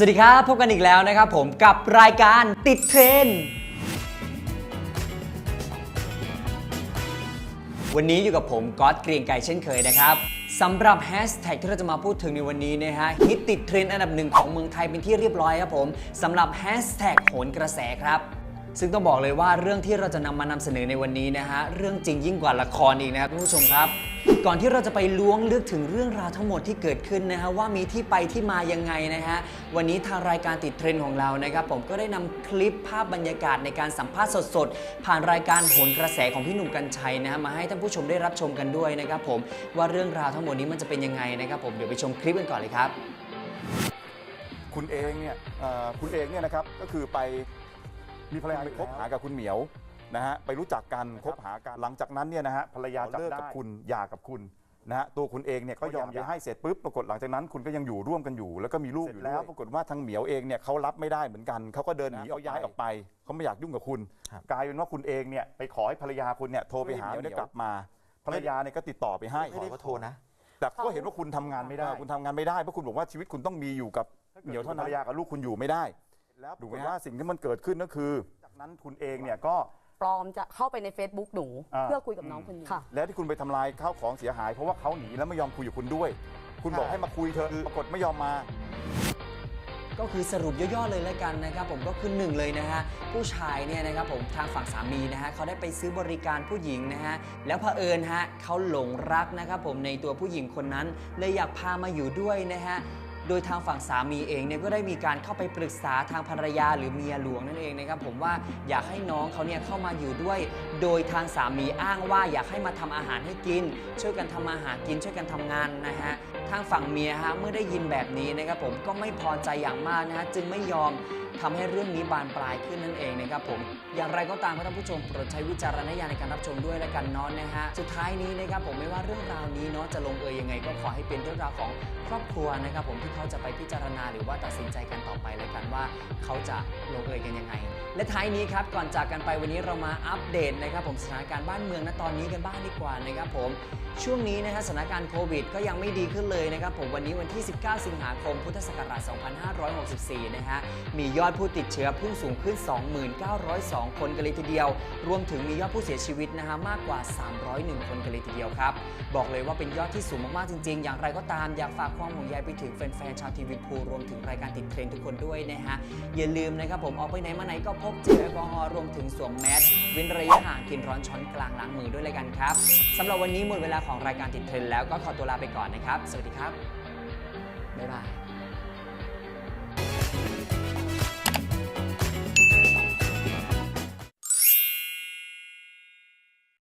สวัสดีครับ พบกันอีกแล้วนะครับผมกับรายการติดเทรนด์วันนี้อยู่กับผมก๊อตเกรียงไกรเช่นเคยนะครับสำหรับแฮชแท็กที่เราจะมาพูดถึงในวันนี้นะฮะฮิตติดเทรนด์อันดับหนึ่งของเมืองไทยเป็นที่เรียบร้อยครับผมสำหรับแฮชแท็กโหนกระแสครับ ซึ่งต้องบอกเลยว่าเรื่องที่เราจะนำมานำเสนอในวันนี้นะฮะเรื่องจริงยิ่งกว่าละครอีกนะครับผู้ชมครับ ก่อนที่เราจะไปล้วงลึกถึงเรื่องราวทั้งหมดที่เกิดขึ้นนะฮะว่ามีที่ไปที่มายังไงนะฮะวันนี้ทางรายการติดเทรนด์ของเรานะครับผมก็ได้นำคลิปภาพบรรยากาศในการสัมภาษณ์สดๆ ผ่านรายการโหนกระแสของพี่หนุ่มกัญชัยนะฮะมาให้ท่านผู้ชมได้รับชมกันด้วยนะครับผมว่าเรื่องราวทั้งหมดนี้มันจะเป็นยังไงนะครับผมเดี๋ยวไปชมคลิปกันก่อนเลยครับ คุณเองเนี่ยเอ่อคุณเองเนี่ยนะครับก็คือไป มีภรรยาไปคบหากับคุณเหมียวนะฮะไปรู้จักกันคบหากันหลังจากนั้นเนี่ยนะฮะภรรยาเลิกกับคุณหย่ากับคุณนะฮะตัวคุณเองเนี่ยก็ยอมจะให้เสร็จปุ๊บปรากฏหลังจากนั้นคุณก็ยังอยู่ร่วมกันอยู่ แล้วก็มีลูกอยู่แล้วปรากฏว่าทางเหมียวเองเนี่ยเขารับไม่ได้เหมือนกันเขาก็เดินหนีเอาย้ายออกไปเขาไม่อยากยุ่งกับคุณ กลายเป็นว่าคุณเองเนี่ยไปขอให้ภรรยาคุณเนี่ยโทรไปหาเหมียวกลับมา ภรรยาเนี่ยก็ติดต่อไปให้ขอก็โทรนะแต่ก็เห็นว่าคุณทำงานไม่ได้ คุณทำงานไม่ได้เพราะคุณบอกว่าชีวิตคุณต้องมีอยู่กับเหมียวเท่านั้นภรรยากับลูกคุณอยู่ไม่ได้ แล้วถูกไหมว่าสิ่งที่มันเกิดขึ้นก็คือ จากนั้นคุณเองเนี่ยก็ ปลอมจะเข้าไปใน Facebook หนู อ่า เพื่อคุยกับน้องคนนี้ค่ะแล้วที่คุณไปทำลายข้าวของเสียหาย เพราะว่าเขาหนีแล้วไม่ยอมคุยกับคุณด้วย คุณบอกให้มาคุยเธอะปรากฏไม่ยอมมา ก็คือสรุปย่อๆเลยแล้วกันนะครับผมก็คือหนึ่งเลยนะฮะผู้ชายเนี่ยนะครับผมทางฝั่งสามีนะฮะเขาได้ไปซื้อบริการผู้หญิงนะฮะแล้วเผอิญฮะเขาหลงรักนะครับผมในตัวผู้หญิงคนนั้นเลยอยากพามาอยู่ด้วยนะฮะ โดยทางฝั่งสามีเองเนี่ยก็ได้มีการเข้าไปปรึกษาทางภรรยาหรือเมียหลวงนั่นเองนะครับผมว่าอยากให้น้องเขาเนี่ยเข้ามาอยู่ด้วย โดยทางสามีอ้างว่าอยากให้มาทำอาหารให้กิน ช่วยกันทำอาหารกินช่วยกันทำงานนะฮะทางฝั่งเมียฮะเมื่อได้ยินแบบนี้นะครับผมก็ไม่พอใจอย่างมากนะฮะจึงไม่ยอม ทำให้เรื่องนี้บานปลายขึ้นนั่นเองนะครับผม อย่างไรก็ตามท่านผู้ชมโปรดใช้วิจารณญาณในการรับชมด้วยและกันเนาะนะฮะ สุดท้ายนี้นะครับผมไม่ว่าเรื่องราวนี้เนาะจะลงเอยยังไง ก็ขอให้เป็นเรื่องราวของครอบครัวนะครับผมที่เขาจะไปพิจารณาหรือว่าตัดสินใจกันต่อไปแล้วกันว่า เขาจะลงเอยกันยังไง และท้ายนี้ครับก่อนจากกันไปวันนี้เรามาอัปเดตนะครับผมสถานการณ์บ้านเมืองณตอนนี้กันบ้างดีกว่านะครับผมช่วงนี้นะฮะสถานการณ์โควิด ก็ยังไม่ดีขึ้นเลยนะครับผมวันนี้วันที่ 19 สิงหาคมพุทธศักราช 2564 นะฮะมียอดอดผู้ติดเชื้อพุ่งสูงขึ้น 2902 คนกันเลยทีเดียว รวมถึงมียอดผู้เสียชีวิตนะฮะมากกว่า 301 คนกันเลยทีเดียวครับ บอกเลยว่าเป็นยอดที่สูงมากๆจริง ๆ อย่างไรก็ตามอยากฝากความห่วงใยไปถึงแฟนๆชาวทีวีพูรวมถึงรายการติดเทรนทุกคนด้วยนะฮะอย่าลืมนะครับผมออกไปไหนมาไหนก็พกเจลแอลกอฮอล์รวมถึงสวมแมสเว้นระยะห่างกินร้อนช้อนกลางล้างมือด้วยเลยกันครับสำหรับวันนี้หมดเวลาของรายการติดเทรนแล้วก็ขอตัวลาไปก่อนนะครับ สวัสดีครับบ๊ายบาย